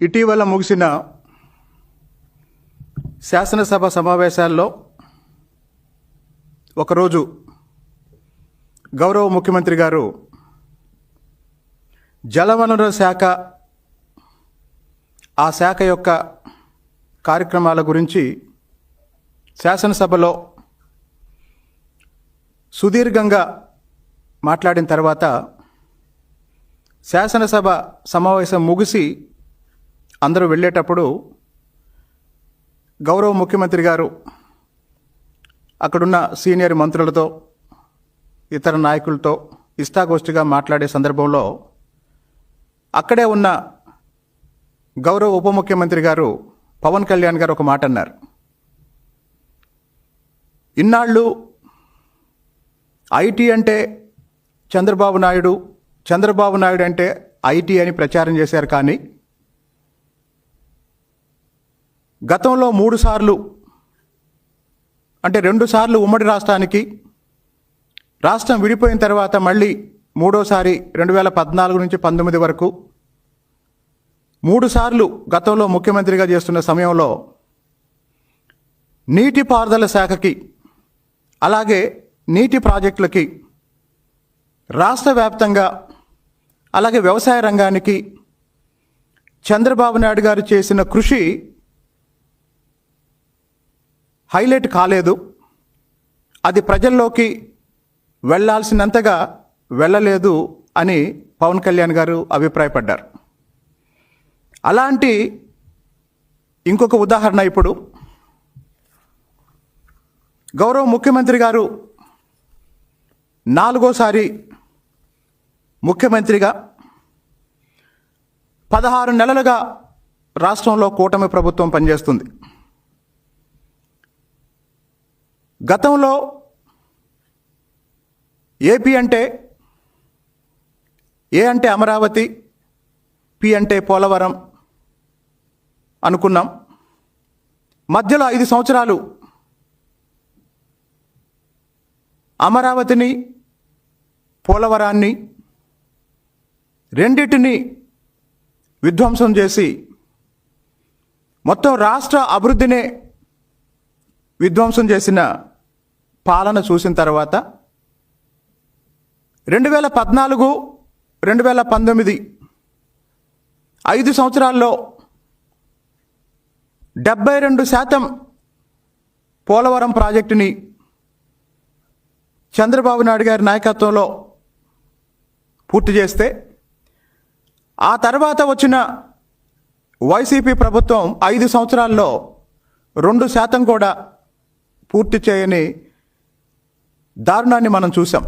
ఇటీవల ముగిసిన శాసనసభ సమావేశాల్లో ఒకరోజు గౌరవ ముఖ్యమంత్రి గారు జలవనరుల శాఖ ఆ శాఖ యొక్క కార్యక్రమాల గురించి శాసనసభలో సుదీర్ఘంగా మాట్లాడిన తర్వాత శాసనసభ సమావేశం ముగిసి అందరూ వెళ్ళేటప్పుడు గౌరవ ముఖ్యమంత్రి గారు అక్కడున్న సీనియర్ మంత్రులతో ఇతర నాయకులతో ఇష్టాగోష్ఠిగా మాట్లాడే సందర్భంలో అక్కడే ఉన్న గౌరవ ఉప ముఖ్యమంత్రి గారు పవన్ కళ్యాణ్ గారు ఒక మాట అన్నారు. ఇన్నాళ్ళు ఐటీ అంటే చంద్రబాబు నాయుడు చంద్రబాబు నాయుడు అంటే ఐటీ అని ప్రచారం చేశారు కానీ గతంలో మూడు సార్లు అంటే రెండు సార్లు ఉమ్మడి రాష్ట్రానికి రాష్ట్రం విడిపోయిన తర్వాత మళ్ళీ మూడోసారి రెండు వేల పద్నాలుగు నుంచి పంతొమ్మిది వరకు మూడు సార్లు గతంలో ముఖ్యమంత్రిగా చేస్తున్న సమయంలో నీటిపారుదల శాఖకి అలాగే నీటి ప్రాజెక్టులకి రాష్ట్ర వ్యాప్తంగా అలాగే వ్యవసాయ రంగానికి చంద్రబాబు నాయుడు గారు చేసిన కృషి హైలైట్ కాలేదు. అది ప్రజల్లోకి వెళ్ళాల్సినంతగా వెళ్ళలేదు అని పవన్ కళ్యాణ్ గారు అభిప్రాయపడ్డారు. అలాంటి ఇంకొక ఉదాహరణ ఇప్పుడు. గౌరవ ముఖ్యమంత్రి గారు నాలుగోసారి ముఖ్యమంత్రిగా పదహారు నెలలుగా రాష్ట్రంలో కూటమి ప్రభుత్వం పనిచేస్తుంది. గతంలో ఏపీ అంటే ఏ అంటే అమరావతి పి అంటే పోలవరం అనుకున్నాం. మధ్యలో ఐదు సంవత్సరాలు అమరావతిని పోలవరాన్ని రెండిటిని విధ్వంసం చేసి మొత్తం రాష్ట్ర అభివృద్ధినే విధ్వంసం చేసిన పాలన చూసిన తర్వాత రెండు వేల పద్నాలుగు రెండు వేల పంతొమ్మిది ఐదు సంవత్సరాల్లో డెబ్బై రెండు శాతం పోలవరం ప్రాజెక్టుని చంద్రబాబు నాయుడు గారి నాయకత్వంలో పూర్తి చేస్తే ఆ తర్వాత వచ్చిన వైసీపీ ప్రభుత్వం ఐదు సంవత్సరాల్లో రెండు శాతం కూడా పూర్తి చేయని దారుణాన్ని మనం చూసాం